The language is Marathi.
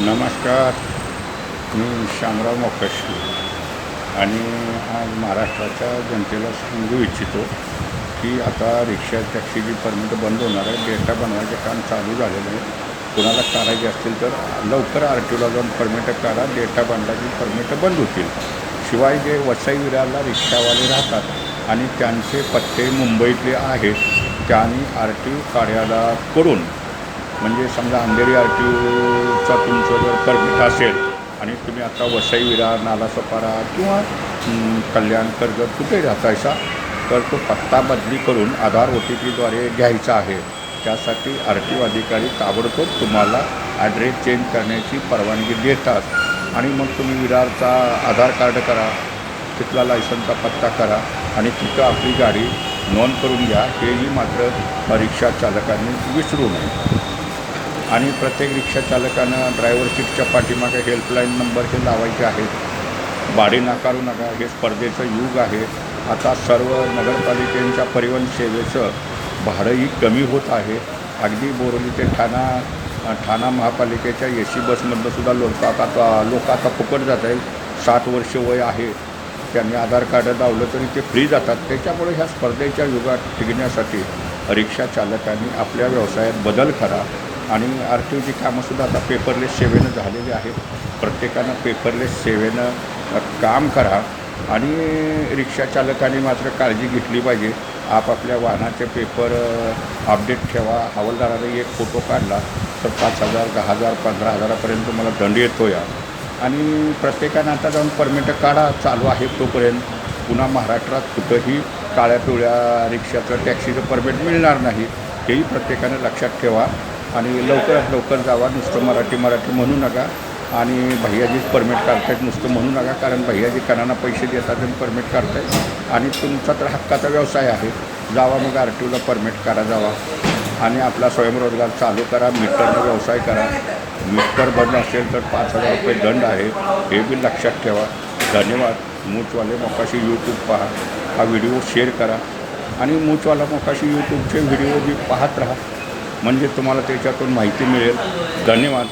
नमस्कार. मी शामराव मोकाशी. आणि आज महाराष्ट्राच्या जनतेला सांगू इच्छितो की आता रिक्षा टॅक्सीची परमिट बंद होणार आहे डेटा बनवायचे काम चालू झालेलं आहे. कोणाला काढायचे असतील तर लवकर आर टी ओला जाऊन परमिट काढा डेटा बनला की परमिट बंद होतील. शिवाय जे वसई विराला रिक्षावाले राहतात आणि त्यांचे पत्ते मुंबईतले आहेत त्यांनी आर टी ओ कार्यालयाकडून म्हणजे समजा अंधेरी आर टी ओचा तुमचं जर परमिट असेल आणि तुम्ही आता वसई विरार नालासोपारा किंवा हं, कल्याण कर्जत कुठे राहतायसा तर तो पत्ता बदली करून आधार ओ टी पीद्वारे घ्यायचा आहे. त्यासाठी आर टी ओ अधिकारी ताबडतोब तुम्हाला ॲड्रेस चेंज करण्याची परवानगी देतात. आणि मग तुम्ही विरारचा आधार कार्ड करा तिथला लायसनचा पत्ता करा आणि तिथं आपली गाडी नोंद करून घ्या. हेही मात्र रिक्षा चालकांनी विसरू नये. आणि प्रत्येक रिक्षा चालकानं ड्रायव्हर सीटच्या पाठीमागे हेल्पलाईन नंबर हे लावायचे आहेत. भाडे नाकारू नका हे स्पर्धेचं युग आहे. आता सर्व नगरपालिकेच्या परिवहन सेवेचं भाडंही कमी होत आहे. अगदी बोरवली ते ठाणा ठाणा महापालिकेच्या ए सी बसमधलं सुद्धा लोक आता लोक आता फुकट जात आहेत. साठ वर्ष वय आहे. त्यांनी आधार कार्ड लावलं तरी ते फ्री जातात. त्याच्यामुळे ह्या स्पर्धेच्या युगात टिकण्यासाठी रिक्षा चालकांनी आपल्या व्यवसायात बदल करा. आणि आर टी ओची कामंसुद्धा आता पेपरलेस सेवेनं झालेली आहेत. प्रत्येकानं पेपरलेस सेवेनं काम करा आणि रिक्षा चालकाने मात्र काळजी घेतली पाहिजे. आपापल्या वाहनाचे पेपर अपडेट ठेवा. हवालदाराने एक फोटो काढला तर पाच हजार दहा हजार पंधरा हजारापर्यंत मला दंड येतो या. आणि प्रत्येकानं आता जाऊन परमिट काढा चालू आहे तोपर्यंत. पुन्हा महाराष्ट्रात कुठंही काळ्या पिवळ्या रिक्षाचं टॅक्सीचं परमिट मिळणार नाही. हेही प्रत्येकानं लक्षात ठेवा. आणि लवकरात लवकर जावा नुसतं मराठी मराठी म्हणू नका. आणि भैयाजी परमिट काढतायत नुसतं म्हणू नका कारण भैयाजी कणांना पैसे देतात आणि परमिट काढतायत. आणि तुमचा तर हक्काचा व्यवसाय आहे. जावा मग आर टी ओला परमिट करा जावा. आणि आपला स्वयंरोजगार चालू करा मीटरचा व्यवसाय करा. मीटर बंद असेल तर पाच हजार रुपये दंड आहे. हे बी लक्षात ठेवा. धन्यवाद. मूचवाले मोकाशी यूट्यूब पहा. हा व्हिडिओ शेअर करा. आणि मूचवाला मोकाशी यूट्यूबचे व्हिडिओ बी पाहत राहा. म्हणजे तुम्हाला त्याच्यातून माहिती मिळेल. धन्यवाद.